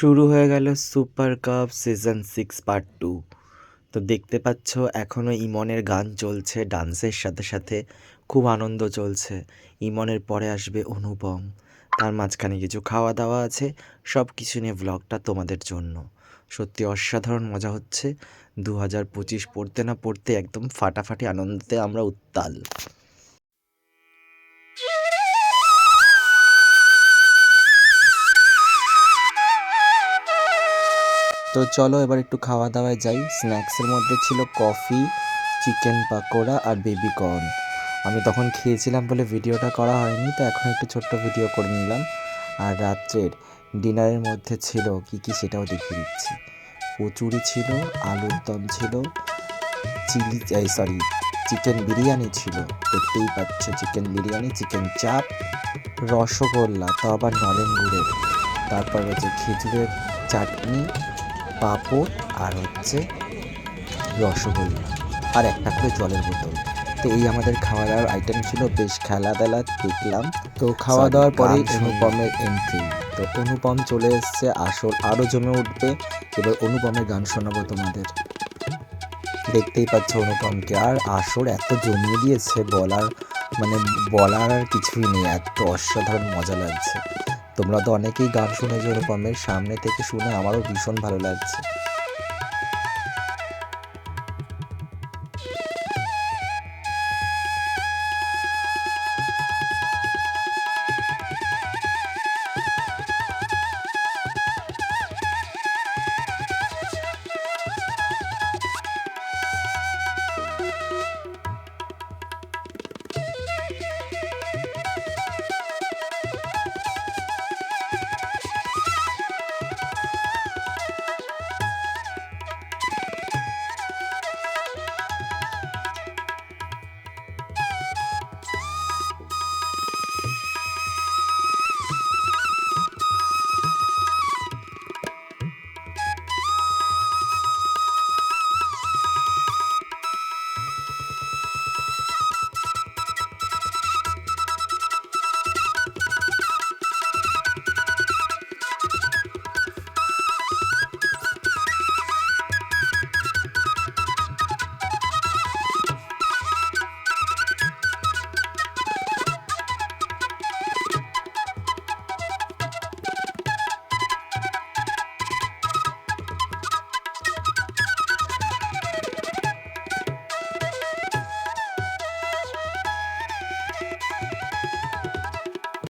শুরু হয়ে গেল super cup season six part two. তো দেখতে পাচ্ছ এখনও ইমনের গান চলছে, ডান্সের সাথে সাথে খুব আনন্দ চলছে। ইমনের পরে আসবে অনুপম। তার মাঝখানে কিছু খাওয়া দাওয়া আছে সব কিছু নিয়ে ভ্লগটা তোমাদের জন্য। সত্যি অসাধারণ মজা হচ্ছে দু হাজার পঁচিশ পড়তে না পড়তে একদম ফাটাফাটি আনন্দতে আমরা উত্তাল। তো চলো এবার একটু খাওয়া দাওয়ায় যাই। স্ন্যাক্সের মধ্যে ছিল কফি, চিকেন পাকোড়া আর বেবি কর্ন। আমি তখন খেয়েছিলাম বলে ভিডিওটা করা হয়নি, তো এখন একটু ছোট্ট ভিডিও করে নিলাম। আর রাত্রের ডিনারের মধ্যে ছিল কি কি সেটাও দেখিয়ে দিচ্ছি। কচুরি ছিল, আলুর দম ছিল, চিলি সরি চিকেন বিরিয়ানি ছিল। দেখতেই পাচ্ছ চিকেন বিরিয়ানি, চিকেন চাপ, রসগোল্লা, তো আবার নলেন গুড়ের। তারপর হচ্ছে খেজুরের চাটনি পাঁপড় আর হচ্ছে রসগোল্লা আর একটা করে জলের বোতল। তো এই আমাদের খাওয়া দাওয়ার আইটেম ছিল বেশ খেলা দেলা দেখলাম। তো খাওয়া দাওয়ার শুনলাম। অনুপমের এন্ট্রি তো অনুপম চলে এসছে আসল আরও জমে উঠবে। এবার অনুপমের গান শোনাবো তোমাদের। দেখতেই পাচ্ছ অনুপমকে আর আসর এত জমিয়ে দিয়েছে বলার মানে বলার আর কিছুই নেই এত অসাধারণ মজা লাগছে। তোমরা তো অনেকেই গান শুনেছো অনুপমের সামনে থেকে শুনে আমারও ভীষণ ভালো লাগছে।